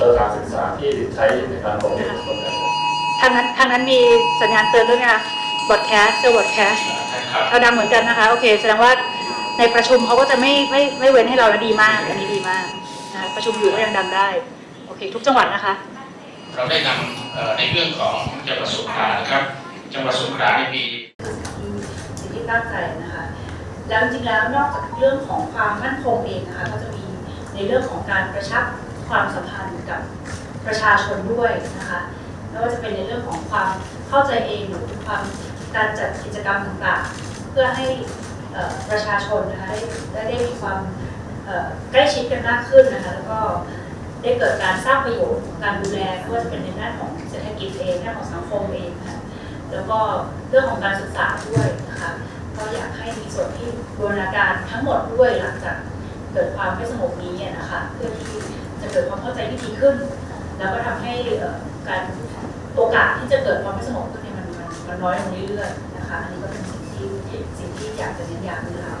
สถานศึกษาที่ใช้ในการบอกเด็กคนนั้นทางนั้นทางนั้นมีสัญญาณเตือนด้วยไหมคะบอดแคสต์เซลล์บอดแคสต์ครับเขาดังเหมือนกันนะคะ โอเค แสดงว่าในประชุมเขาก็จะไม่ไม่ไม่เว้นให้เรานะดีมาก อันนี้ดีมากนะคะประชุมอยู่ก็ยังดังได้ โอเค ทุกจังหวัดนะคะ เราได้นำเอ่อในเรื่องของจังหวัดสงขลานะครับ จังหวัดสงขลาเนี่ยมีสิ่งที่ตั้งใจนะคะ แล้วจริงๆแล้วนอกจากเรื่องของความมั่นคงเองนะคะ ก็จะมีในเรื่องของการกระชับ ความสัมพันธ์กับประชาชนด้วยนะคะไม่ว่าจะเป็นในเรื่องของความเข้าใจเองหรือความการจัดกิจกรรมต่างๆ เพื่อให้ประชาชนนะคะได้ได้ได้มีความใกล้ชิดกันมากขึ้นนะคะแล้วก็ได้เกิดการสร้างประโยชน์การดูแลไม่ว่าจะเป็นในด้านของเศรษฐกิจเองด้านของสังคมเองค่ะแล้วก็เรื่องของการศึกษาด้วยนะคะก็อยากให้มีส่วนที่บูรณาการทั้งหมดด้วยหลังจากเกิดความไม่สงบนี้นะคะเพื่อที่ ใจที่ดีขึ้น แล้วก็ทำให้การโอกาสที่จะเกิดความไม่สงบขึ้นเนี่ยมันมันมันน้อยลงเรื่อยๆนะคะ อันนี้ก็เป็นสิ่งที่สิ่งที่อยากจะเน้นย้ำนะคะ